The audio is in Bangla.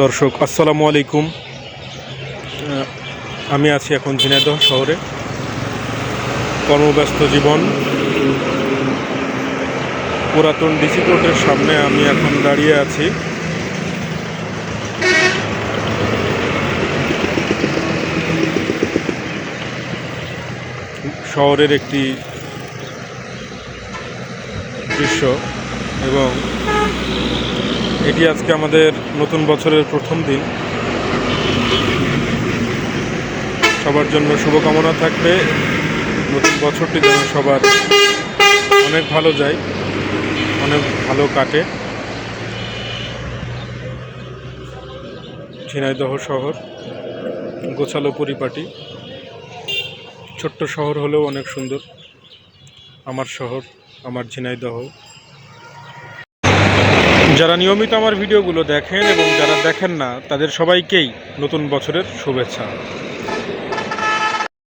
দর্শক, আসসালামু আলাইকুম। আমি আছি এখন ঝিনাইদহ শহরে। কর্মব্যস্ত জীবন। পুরাতন ডিসি রোডের সামনে আমি এখন দাঁড়িয়ে আছি। শহরের একটি দৃশ্য এবং এটি আজকে আমাদের নতুন বছরের প্রথম দিন। সবার জন্য শুভকামনা থাকবে। নতুন বছরটি যেন সবার অনেক ভালো যায়, অনেক ভালো কাটে। ঝিনাইদহ শহর, গোছালো পরিপাটি। ছোট্ট শহর হলেও অনেক সুন্দর। আমার শহর, আমার ঝিনাইদহ। যারা নিয়মিত আমার ভিডিওগুলো দেখেন এবং যারা দেখেন না তাদের সবাইকেই নতুন বছরের শুভেচ্ছা।